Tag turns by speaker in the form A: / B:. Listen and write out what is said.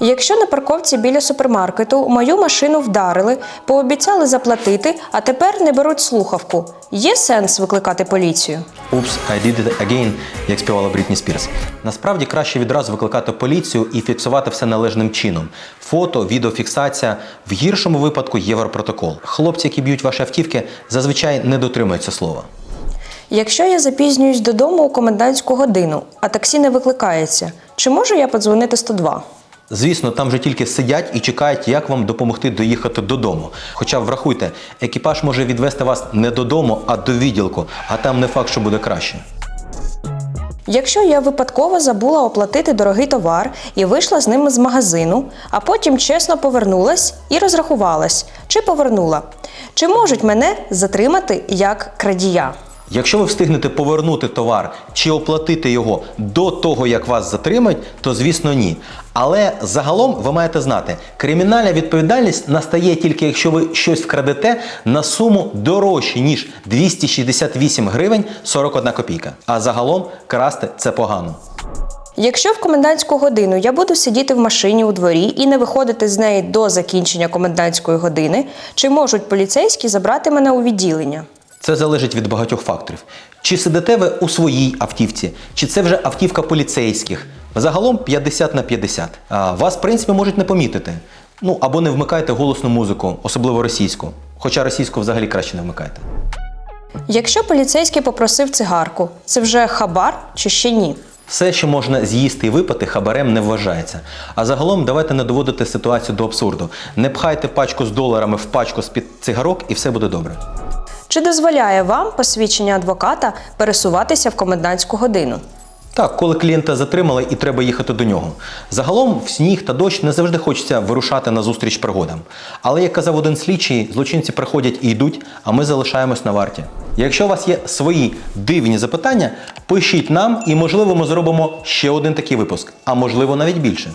A: Якщо на парковці біля супермаркету мою машину вдарили, пообіцяли заплатити, а тепер не беруть слухавку, є сенс викликати поліцію?
B: Oops, I did it again, як співала Брітні Спірс. Насправді краще відразу викликати поліцію і фіксувати все належним чином. Фото, відеофіксація, в гіршому випадку європротокол. Хлопці, які б'ють ваші автівки, зазвичай не дотримуються слова.
A: Якщо я запізнююсь додому у комендантську годину, а таксі не викликається, чи можу я подзвонити 102?
B: Звісно, там вже тільки сидять і чекають, як вам допомогти доїхати додому. Хоча врахуйте, екіпаж може відвести вас не додому, а до відділку, а там не факт, що буде краще.
A: Якщо я випадково забула оплатити дорогий товар і вийшла з ним з магазину, а потім чесно повернулась і розрахувалась, чи повернула, чи можуть мене затримати як крадія?
B: Якщо ви встигнете повернути товар чи оплатити його до того, як вас затримають, то звісно ні. Але загалом ви маєте знати, кримінальна відповідальність настає тільки якщо ви щось вкрадете на суму дорожче, ніж 268 гривень 41 копійка. А загалом красти це погано.
A: Якщо в комендантську годину я буду сидіти в машині у дворі і не виходити з неї до закінчення комендантської години, чи можуть поліцейські забрати мене у відділення?
B: Це залежить від багатьох факторів. Чи сидите ви у своїй автівці, чи це вже автівка поліцейських. Загалом 50 на 50. А, вас, в принципі, можуть не помітити. Ну або не вмикайте голосну музику, особливо російську. Хоча російську взагалі краще не вмикайте.
A: Якщо поліцейський попросив цигарку, це вже хабар чи ще ні?
B: Все, що можна з'їсти і випити, хабарем не вважається. А загалом давайте не доводити ситуацію до абсурду. Не пхайте пачку з доларами в пачку з-під цигарок і все буде добре.
A: Чи дозволяє вам посвідчення адвоката пересуватися в комендантську годину?
B: Так, коли клієнта затримали і треба їхати до нього. Загалом в сніг та дощ не завжди хочеться вирушати на зустріч пригодам. Але як казав один слідчий, злочинці приходять і йдуть, а ми залишаємось на варті. Якщо у вас є свої дивні запитання, пишіть нам і можливо ми зробимо ще один такий випуск, а можливо навіть більше.